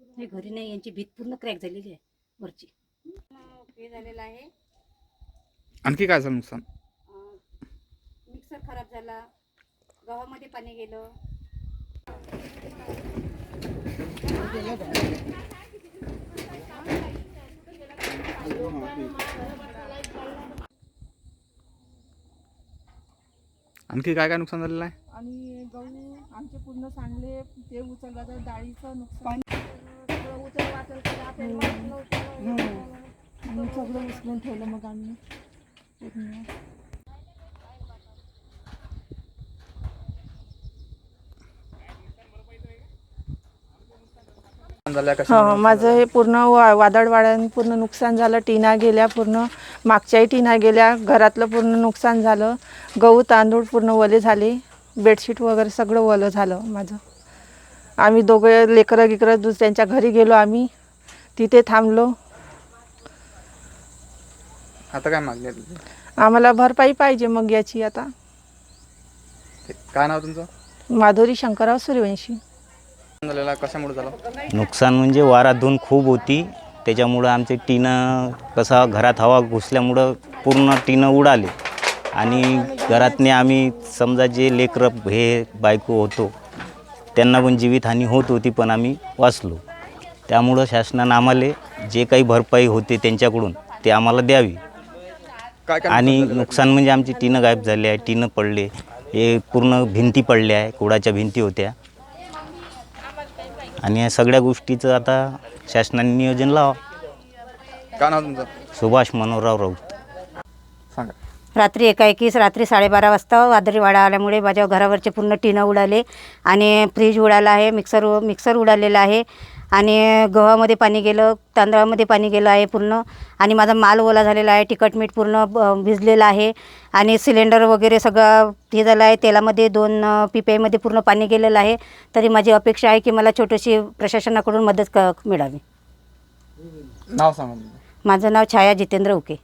हे घरी नाही यांची भीत पूर्ण क्रॅक झालेली आहे वरची. हे झालेलं आहे. आणखी काय झालं नुकसान? अं, मिक्सर खराब झाला. गव्हामध्ये पाणी गेलं. आणखी काय काय नुकसान झालेलं आहे? आणि गहू आमचे पूर्ण सांडले ते उचललं तर डाळीचं नुकसान. सगळं उचल वाचल केलं आपल्याला वाटलं होतं. आणि सगळं उचलून ठेवलं मग आम्ही. पूर्ण हो. माझं हे पूर्ण वा वादळ वाड्याने पूर्ण नुकसान झालं. टिना गेल्या पूर्ण मागच्याही टिना गेल्या. घरातलं पूर्ण नुकसान झालं. गहू तांदूळ पूर्ण ओले झाले. बेडशीट वगैरे सगळं ओलं झालं माझं. आम्ही दोघं लेकरं गिकरं दुसऱ्यांच्या घरी गेलो आम्ही. तिथे थांबलो. आता काय मागणी आहे तुझी? आम्हाला भरपाई पाहिजे मग याची आता. ते- काय नाव तुमचं? माधुरी शंकरराव सूर्यवंशी. झालेलं कशामुळे झालं? नुकसान म्हणजे वारा धून खूप होती. त्याच्यामुळं आमचे टीनं कसा घरात हवा घुसल्यामुळं पूर्ण टीनं उडाले. आणि घरातने आम्ही समजा जे लेकरं हे बायको होतो त्यांना पण जीवितहानी होत होती पण आम्ही वाचलो. त्यामुळं शासनानं आम्हाला जे काही भरपाई होते त्यांच्याकडून ते आम्हाला द्यावी. काय काय आणि नुकसान म्हणजे आमची टीनं गायब झाली आहे टीनं पडले. हे पूर्ण भिंती पडल्या आहे कुडाच्या भिंती होत्या. आणि या सगळ्या गोष्टीचं आता शासनाने नियोजन लावा. काय नाव तुमचं? सुभाष मनोहरराव राऊत. सांगा. रात्री एकाएकीस रात्री साडेबारा वाजता वादळी वाडा आल्यामुळे माझ्या घरावरचे पूर्ण टिनं उडाले आणि फ्रीज उडाला आहे मिक्सर मिक्सर उडालेला आहे आणि गव्हामध्ये पाणी गेलं तांदळामध्ये पाणी गेलं आहे पूर्ण आणि माझा माल ओला झालेला आहे तिखट मीठ पूर्ण भिजलेलं आहे आणि सिलेंडर वगैरे सगळं हे झालं आहे तेलामध्ये दोन अ, पिप्यामध्ये पूर्ण पाणी गेलेलं आहे. तरी माझी अपेक्षा आहे की मला छोटीशी प्रशासनाकडून मदत क मिळावी. नाव सांगा माझं नाव छाया जितेंद्र उके.